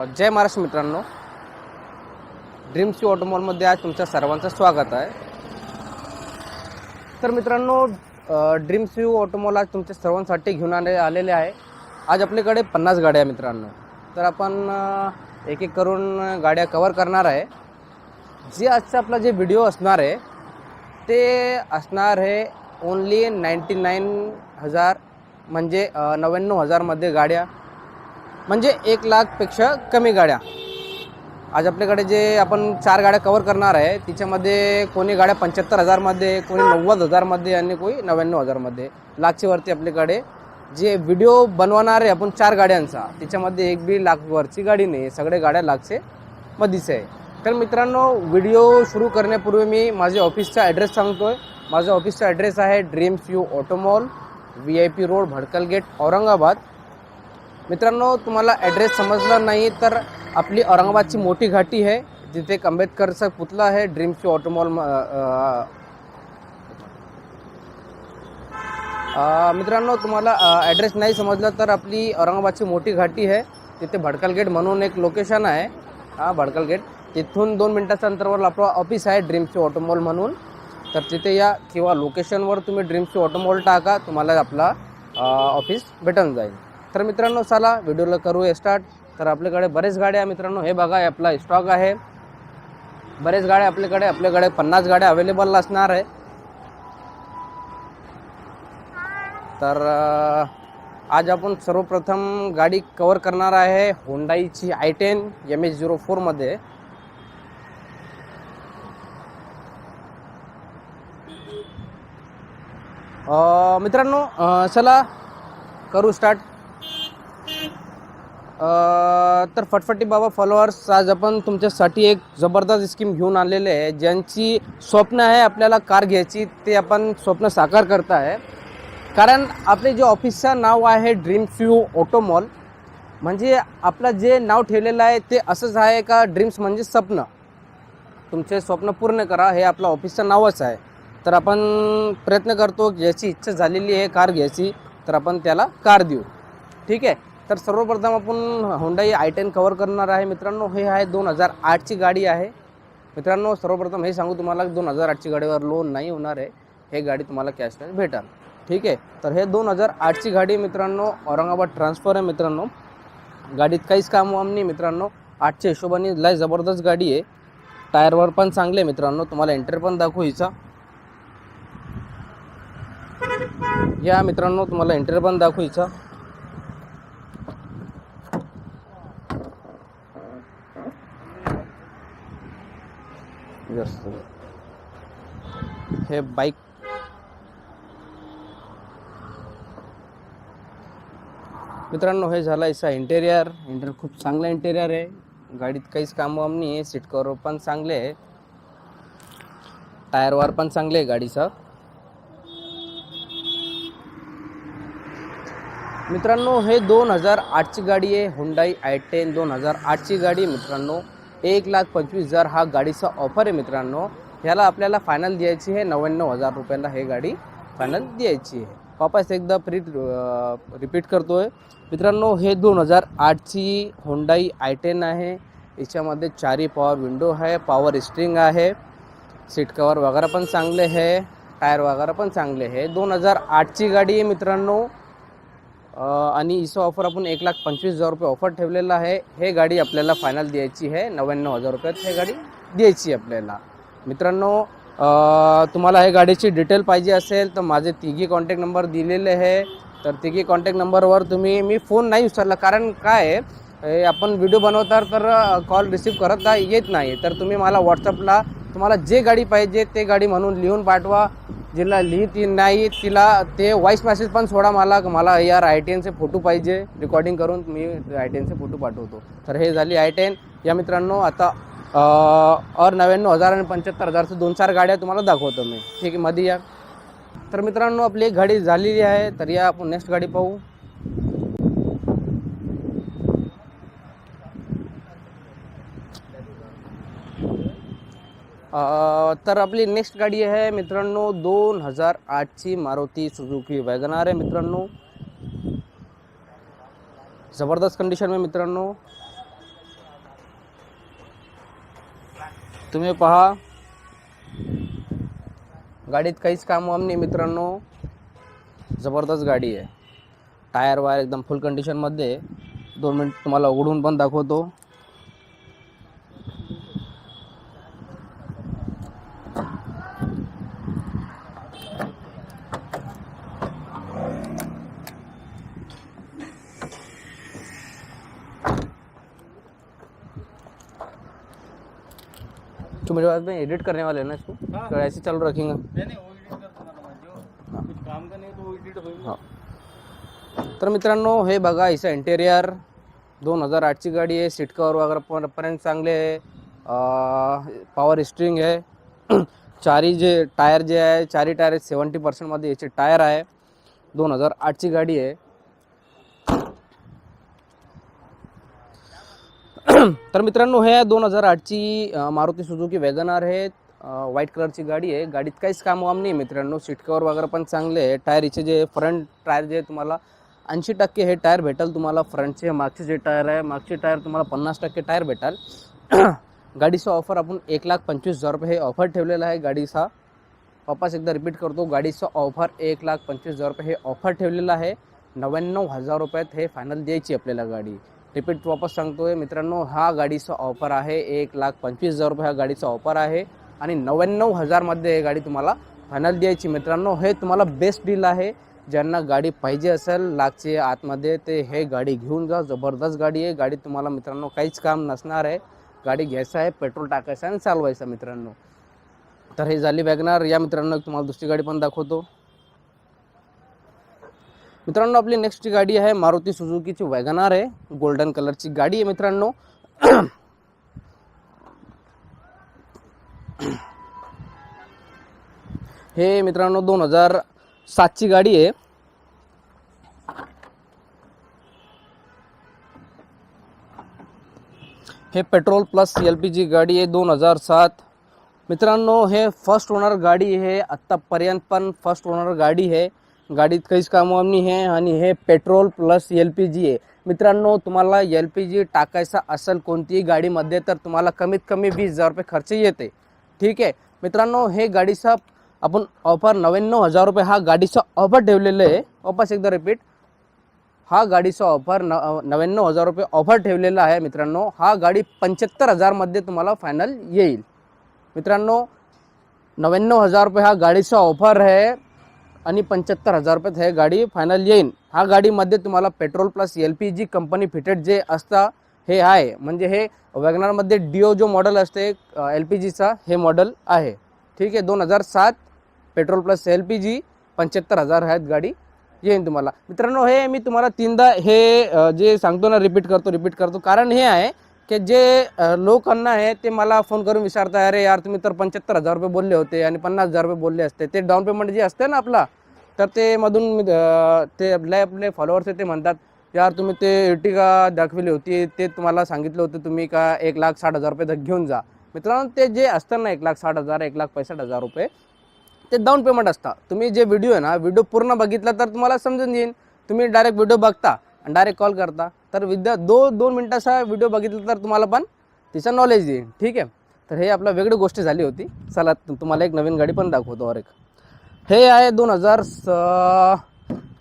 जय महाराष्ट्र मित्रांनो. Dream C ऑटोमॉलमध्ये आज तुमच्या सर्वांचं स्वागत आहे. तर मित्रांनो ड्रीम सी ऑटोमॉल आज तुमच्या सर्वांसाठी घेऊन आले आलेले आहे. आज आपल्याकडे पन्नास गाड्या आहे मित्रांनो. तर आपण एक एक करून गाड्या कवर करणार आहे. जे आजचा आपला जे व्हिडिओ असणार आहे ते असणार आहे ओनली नाईंटी नाईन हजार म्हणजे नव्याण्णव हजारमध्ये गाड्या. म्हणजे एक लाखपेक्षा कमी गाड्या. आज आपल्याकडे जे आपण चार गाड्या कवर करणार आहे तिच्यामध्ये कोणी गाड्या पंच्याहत्तर हजारमध्ये कोणी नव्वद हजारमध्ये आणि कोणी नव्याण्णव हजारमध्ये लाखच्यावरती आपल्याकडे जे व्हिडिओ बनवणार आहे आपण चार गाड्यांचा त्याच्यामध्ये एक बी लाख वरची गाडी नाही सगळे गाड्या लाखचे मधीच आहे. तर मित्रांनो व्हिडिओ सुरू करण्यापूर्वी मी माझ्या ऑफिसचा ॲड्रेस सांगतो आहे माझा ऑफिसचा ॲड्रेस आहे dreams U automall V I P road Bhadkal gate Aurangabad. मित्रांनो तुम्हाला ॲड्रेस समजला नाही तर आपली औरंगाबादची मोठी घाटी आहे जिथे एक आंबेडकरचा पुतळा आहे ड्रीम्स ऑटोमॉल मित्रांनो तुम्हाला ॲड्रेस नाही समजला तर आपली औरंगाबादची मोठी घाटी आहे तिथे भडकल गेट म्हणून एक लोकेशन आहे. हा भडकल गेट. तिथून दोन मिनटाच्या अंतरावर आपलं ऑफिस आहे ड्रीम्सची ऑटोमॉल म्हणून. तर तिथे या किंवा लोकेशनवर तुम्ही ड्रीम्सची ऑटोमॉल टाका तुम्हाला आपला ऑफिस भेटून जाईल. तर मित्रांनो चला व्हिडिओला करूया स्टार्ट तर आपल्याकडे बरेच गाड्या मित्रांनो. हे बघा आपला स्टॉक आहे. बरेच गाड्या आपल्याकडे आपल्याकडे पन्नास गाड्या अवेलेबल असणार आहे. तर आज आपण सर्वप्रथम गाडी कवर करणार आहे होंडाईची I ten M H zero फोरमध्ये मित्रांनो चला करू स्टार्ट तर फटफटी बाबा फॉलोअर्स आज आपण तुमच्यासाठी एक जबरदस्त स्कीम घेऊन आलेले आहे. ज्यांची स्वप्न आहे आपल्याला कार घ्यायची ते आपण स्वप्न साकार करत आहे कारण आपले जे ऑफिसचं नाव आहे ड्रीम फ्यू ऑटोमॉल म्हणजे आपलं जे नाव ठेवलेलं आहे ते असंच आहे का ड्रीम्स म्हणजे स्वप्न? तुमचे स्वप्न पूर्ण करा हे आपलं ऑफिसचं नावच आहे. तर आपण प्रयत्न करतो ज्याची इच्छा झालेली आहे कार घ्यायची तर आपण त्याला कार देऊ. ठीक आहे? तर सर्वप्रथम आपण होंडाई आय टेन कवर करणार आहे. मित्रांनो हे आहे दोन हजार आठची गाडी आहे. मित्रांनो सर्वप्रथम हे सांगू तुम्हाला दोन हजार आठची गाडीवर लोन नाही होणार आहे. हे गाडी तुम्हाला कॅशमध्ये भेटाल. ठीक आहे? तर हे दोन हजार आठची गाडी मित्रांनो. औरंगाबाद ट्रान्सफर आहे मित्रांनो. गाडीत काहीच काम वाम नाही मित्रांनो. आठच्या हिशोबाने लय जबरदस्त गाडी आहे. टायरवर पण चांगले आहे मित्रांनो. तुम्हाला एंटर पण दाखवू हिचा. या मित्रांनो तुम्हाला एंटर पण दाखवू हिचा. व्यस्त हे बाईक. मित्रांनो हे झालं याचा इंटेरियर इंटेरियर खूप चांगला इंटेरियर आहे. गाडीत काहीच काम वाम नाही आहे सीट कवर पण चांगले आहे. टायरवर पण चांगले आहे गाडीचं. मित्रांनो हे दोन हजार आठची गाडी आहे. हुंडाई आय टेन दोन हजार आठची गाडी मित्रांनो. एक लाख पंचवीस हजार हा गाडीचा ऑफर आहे मित्रांनो. ह्याला आपल्याला फायनल द्यायची आहे. नव्याण्णव हजार रुपयाला हे गाडी फायनल द्यायची आहे. वापस एकदा प्री रिपीट करतो आहे मित्रांनो हे दोन हजार आठची होंडाई आय टेन आहे. याच्यामध्ये चारी पॉवर विंडो आहे पॉवर स्ट्रिंग आहे. सीट कवर वगैरे पण चांगले आहे. टायर वगैरे पण चांगले आहे. दोन हजार आठची गाडी आहे मित्रांनो. आणि इसो ऑफर आपण एक लाख पंचवीस हजार रुपये ऑफर ठेवलेला आहे. हे गाडी आपल्याला फायनल द्यायची आहे. नव्याण्णव हजार रुपयात हे गाडी द्यायची आहे आपल्याला. मित्रांनो तुम्हाला हे गाडीची डिटेल पाहिजे असेल तर माझे तिघी कॉन्टॅक्ट नंबर दिलेले आहे. तर तिघी कॉन्टॅक्ट नंबरवर तुम्ही मी फोन नाही उचलला. कारण काय आहे हे आपण व्हिडिओ बनवतात तर कॉल रिसीव करता येत नाही. तर तुम्ही मला व्हॉट्सअपला तुम्हाला जे गाडी पाहिजे ते गाडी म्हणून लिहून पाठवा. जिला लिहित नाही तिला ते व्हॉइस मेसेज पण सोडा मला. मला यार आय टी एनचे फोटो पाहिजे. रेकॉर्डिंग करून मी आय टी एनचे फोटो पाठवतो. तर हे झाली आय टेन या मित्रांनो आता और नव्याण्णव हजार आणि पंच्याहत्तर हजारचं दोन चार गाड्या तुम्हाला दाखवतो मी. ठीक आहे मध्ये या. तर मित्रांनो आपली एक गाडी झालेली आहे. तर या आपण नेक्स्ट गाडी पाहू. तर आपली नेक्स्ट गाडी आहे मित्रांनो दोन हजार आठची मारुती सुझुकी वॅगनार आहे मित्रांनो. ज़बरदस्त कंडिशन में मित्रांनो. तुम्ही पहा. गाडीत काहीच काम वाम नाही मित्रांनो. जबरदस्त गाडी आहे. टायर वायर एकदम फुल कंडिशनमध्ये दोन मिनिट तुम्हाला उघडून पण दाखवतो. तो मेरे बाद में एडिट करने वाले हैं ना इसको। हाँ। तो ऐसे चालू रखेंगे। नहीं नहीं वो एडिट कर दूंगा ना जो कुछ काम का नहीं तो वो एडिट होईल हा. तर मित्रांनो हे बघा हिचं इंटेरियर दोन हजार आठची गाडी आहे. सीट कवर वगैरे पण पर्यंत चांगले आहे पॉवर स्ट्रिंग आहे. चारी जे टायर जे आहे चारी टायर सेवन्टी पर्सेंटमध्ये याचे टायर आहे. दोन हजार आठची गाडी आहे. तर मित्रांनो हे दोन हजार आठची मारुती सुझुकी वॅगनार आहे व्हाईट कलरची गाडी आहे. गाडीत काहीच काम वाम नाही मित्रांनो. सीट कवर वगैरे पण चांगले आहे. टायरचे जे फ्रंट टायर जे तुम्हाला ऐंशी टक्के हे टायर भेटेल तुम्हाला. फ्रंटचे मागचे जे टायर आहे मागचे टायर तुम्हाला पन्नास टक्के टायर भेटाल. गाडीचा ऑफर आपण एक लाख पंचवीस हजार रुपये हे ऑफर ठेवलेला आहे गाडीचा. वापस एकदा रिपीट करतो. गाडीचा ऑफर एक लाख पंचवीस हजार रुपये हे ऑफर ठेवलेलं आहे. नव्याण्णव हजार रुपयात हे फायनल द्यायची आपल्याला गाडी. रिपीट वापस सांगतो आहे मित्रांनो हा गाडीचा ऑफर आहे. एक लाख पंचवीस हजार रुपये हा गाडीचा ऑफर आहे. आणि नव्याण्णव हजारमध्ये हे गाडी तुम्हाला फायनल द्यायची. मित्रांनो हे तुम्हाला बेस्ट डील आहे. ज्यांना गाडी पाहिजे असेल लाखचे आतमध्ये ते हे गाडी घेऊन जा. जबरदस्त गाडी आहे. गाडी तुम्हाला मित्रांनो काहीच काम नसणार आहे. गाडी घ्यायचं आहे पेट्रोल टाकायचं आणि चालवायचं मित्रांनो. तर हे झाली वॅगनार या मित्रांनो तुम्हाला दुसरी गाडी पण दाखवतो. मित्रांनो आपली नेक्स्ट गाडी आहे मारुती सुझुकीची वॅगनार आहे. गोल्डन कलरची गाडी आहे मित्रांनो. हे मित्रांनो दोन हजार सातची गाडी आहे. हे petrol plus L P G गाडी आहे दोन हजार सात. मित्रांनो हे फर्स्ट ओनर गाडी आहे. आत्तापर्यंत पण फर्स्ट ओनर गाडी आहे. गाडीत काहीच कामं नाही आहे आणि हे petrol plus L P G आहे. मित्रांनो तुम्हाला एल पी जी टाकायचा असेल कोणतीही गाडीमध्ये तर तुम्हाला कमीत कमी वीस हजार रुपये खर्च येते. ठीक आहे? मित्रांनो हे गाडीचा आपण ऑफर नव्याण्णव हजार रुपये हा गाडीचा ऑफर ठेवलेलं आहे. वापस एकदा रिपीट हा गाडीचा ऑफर न नव्याण्णव हजार रुपये ऑफर ठेवलेला आहे मित्रांनो. हा गाडी पंच्याहत्तर हजारमध्ये तुम्हाला फायनल येईल. मित्रांनो नव्याण्णव हजार रुपये हा गाडीचा ऑफर आहे. आणि पंच्याहत्तर हजार रुपयात हे गाडी फायनल येईल हा गाडीमध्ये तुम्हाला petrol plus L P G company fitted जे असतं हे आहे. म्हणजे हे वॅगनारमध्ये डिओ जो मॉडेल असते एल पी जीचा हे मॉडेल आहे. ठीक आहे दोन हजार सात petrol plus L P G पंच्याहत्तर हजार आहेत गाडी येईन तुम्हाला. मित्रांनो हे मी तुम्हाला तीनदा हे जे सांगतो ना रिपीट करतो रिपीट करतो. कारण हे आहे की जे लोकांना आहे ते मला फोन करून विचारताय अरे यार तुम्ही तर पंच्याहत्तर हजार रुपये बोलले होते आणि पन्नास हजार रुपये बोलले असते. ते डाऊन पेमेंट जे असते ना आपला तर ते मधून मी, ते आपले आपले फॉलोअर्स आहे ते म्हणतात यार तुम्ही ते इर्टिगा दाखविली होती ते तुम्हाला सांगितलं होतं तुम्ही का एक लाख साठ हजार रुपये घेऊन जा. मित्रांनो ते जे असतं ना एक लाख साठ हजार एक लाख पैसष्ट हजार रुपये ते डाऊन पेमेंट असतं. तुम्ही जे व्हिडिओ आहे ना व्हिडिओ पूर्ण बघितला तर तुम्हाला समजून येईल तुम्ही डायरेक्ट व्हिडिओ बघता. आणि डायरेक्ट कॉल करता. तर विद्या दो दोन मिनटाचा व्हिडिओ बघितला तर तुम्हाला पण तिचं नॉलेज येईल. ठीक आहे? तर हे आपलं वेगळी गोष्ट झाली होती. चला तुम्हाला एक नवीन गाडी पण दाखवतो और एक. हे आहे दोन हजार स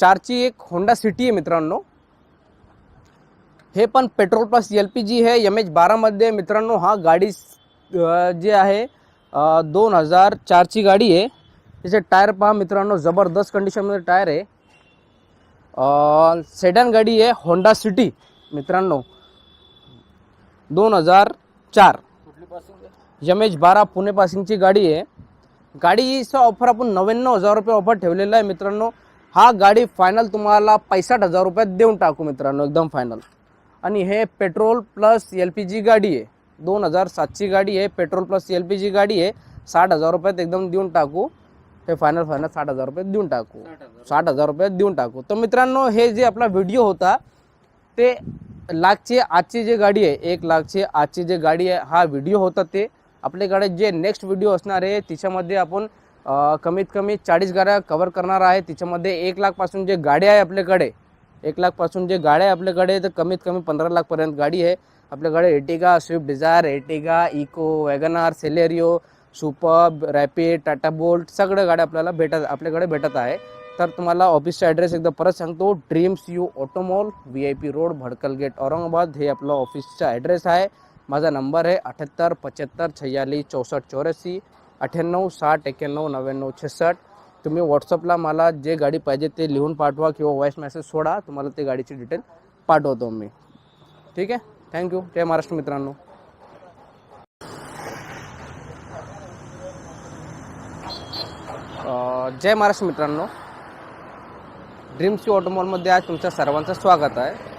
चारची एक होंडा सिटी आहे मित्रांनो. हे पण petrol plus L P G आहे. एम एच बारामध्ये मित्रांनो. हा गाडी जे आहे दोन हजार चारची गाडी आहे. त्याचे टायर पहा मित्रांनो. जबरदस्त कंडिशनमध्ये टायर आहे. सेडन गाडी आहे होंडा सिटी मित्रांनो. दोन हजार चार. यमेश बारा पुणे पासिंगची गाडी आहे. गाडीचा ऑफर आपण नव्याण्णव हजार रुपये ऑफर ठेवलेला आहे मित्रांनो. हा गाडी फायनल तुम्हाला पैसाठ हजार रुपयात देऊन टाकू मित्रांनो एकदम फायनल आणि हे petrol plus L P G गाडी आहे. दोन हजार सातची गाडी आहे petrol plus L P G गाडी आहे. साठ हजार रुपयात एकदम देऊन टाकू. हे फायनल फायनल साठ हजार रुपये देऊन टाकू. साठ हजार रुपये देऊन टाकू. तर मित्रांनो हे जे आपला व्हिडिओ होता ते लाखची आजची जी गाडी आहे एक लाखची आजची जी गाडी आहे हा व्हिडिओ होता ते. आपल्याकडे जे नेक्स्ट व्हिडिओ असणार आहे तिच्यामध्ये आपण कमीत कमी चाळीस गाड्या कवर करणार आहे. तिच्यामध्ये एक लाखपासून जे गाड्या आहे आपल्याकडे एक लाखपासून जे गाड्या आहे आपल्याकडे तर कमीत कमी पंधरा लाखपर्यंत गाडी आहे. आपल्याकडे Ertiga Swift Dzire Ertiga Eeco WagonR Celerio super rapid Tata Bolt सगळ्या गाड्या आपल्याला भेटत आपल्याकडे भेटत आहे. तर तुम्हाला ऑफिसचा ॲड्रेस एकदा परत सांगतो. Dreams U automall V I P road Bhadkal gate Aurangabad. हे आपलं ऑफिसचा ॲड्रेस आहे. माझा नंबर आहे अठ्याहत्तर पंच्याहत्तर छयालीस चौसष्ट चौऱ्याऐंशी अठ्ठ्याण्णव साठ एक्क्याण्णव नव्याण्णव छेसष्ट. तुम्ही व्हॉट्सअपला मला जे गाडी पाहिजे ते लिहून पाठवा किंवा व्हॉईस मेसेज सोडा. तुम्हाला ते गाडीची डिटेल पाठवतो मी. ठीक आहे? थँक्यू जय महाराष्ट्र मित्रांनो. जय महाराष्ट्र मित्रांनो. ड्रीम्स ऑटोमॉलमध्ये आज तुमच्या सर्वांचं स्वागत आहे.